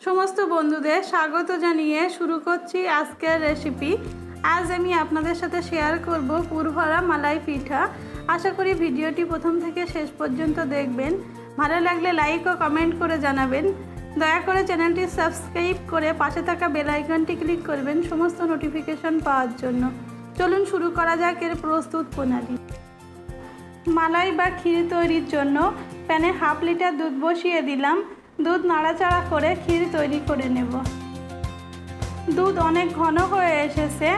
সমস্ত বন্ধুদের স্বাগত জানিয়ে শুরু করছি আজকের রেসিপি আজ আমি আপনাদের সাথে শেয়ার করব পুরভরা মালাই পিঠা। আশা করি ভিডিওটি প্রথম থেকে শেষ পর্যন্ত দেখবেন। ভালো লাগলে লাইক ও কমেন্ট করে জানাবেন। দয়া করে চ্যানেলটি সাবস্ক্রাইব করে পাশে থাকা বেল আইকনটি ক্লিক করবেন সমস্ত নোটিফিকেশন পাওয়ার জন্য। চলুন শুরু করা যাক এর প্রস্তুত প্রণালী। মালাই বা ক্ষীর তৈরির জন্য প্যানে হাফ লিটার দুধ বসিয়ে দিলাম। দুধ নাড়াচাড়া করে ক্ষীর তৈরি করে নেব। দুধ অনেক ঘন হয়ে এসেছে।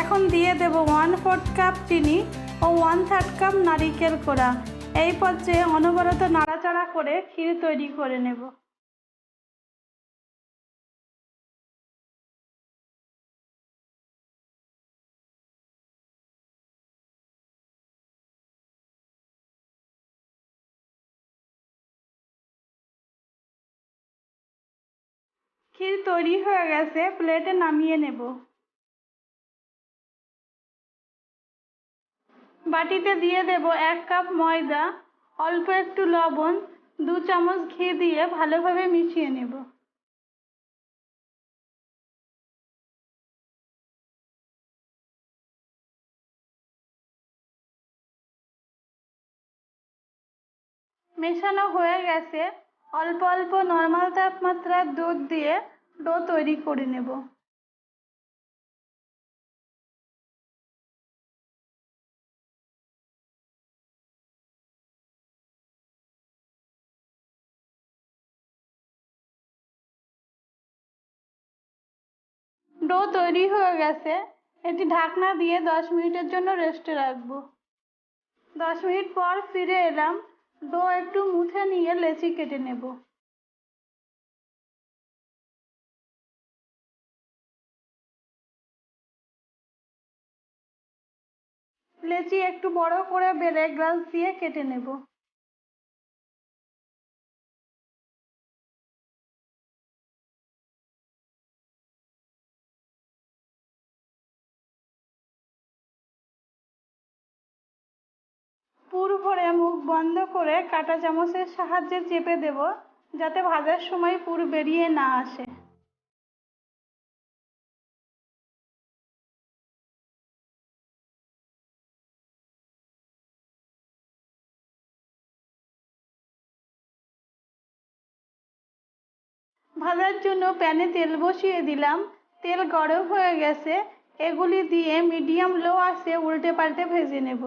এখন দিয়ে দেব ওয়ান ফোর্থ কাপ চিনি ও ওয়ান থার্ড কাপ নারিকেল কোড়া। এই পর্যায়ে অনবরত নাড়াচাড়া করে ক্ষীর তৈরি করে নেব। ক্ষীর তৈরি হয়ে গেছে, প্লেটে নামিয়ে নেব। বাটিতে দিয়ে দেব এক কাপ ময়দা, অল্প একটু লবণ, দু চামচ ঘি দিয়ে ভালোভাবে মিশিয়ে নেব। মেশানো হয়ে গেছে। অল্প অল্প নর্মাল তাপমাত্রার দুধ দিয়ে ডো তৈরি করে নেব। ডো তৈরি হয়ে গেছে। এটি ঢাকনা দিয়ে দশ মিনিটের জন্য রেস্টে রাখব। দশ মিনিট পর ফিরে এলাম। ডো একটু মুছে নিয়ে লেচি কেটে নেব। লেচি একটু বড় করে বেলে গ্লাস দিয়ে কেটে নেব। ভরে মুখ বন্ধ করে কাঁটা চামচের সাহায্যে চেপে দেব, যাতে ভাজার সময় পুর বেরিয়ে না আসে। ভাজার জন্য প্যানে তেল বসিয়ে দিলাম। তেল গরম হয়ে গেছে। এগুলি দিয়ে মিডিয়াম লো আসে উল্টে পাল্টে ভেজে নেব।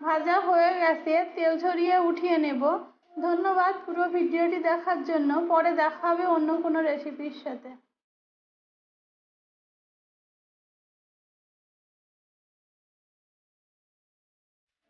ভাজা হয়ে গেছে, তেল ঝরিয়ে উঠিয়ে নেব। ধন্যবাদ পুরো ভিডিওটি দেখার জন্য। পরে দেখা হবে অন্য কোনো রেসিপির সাথে।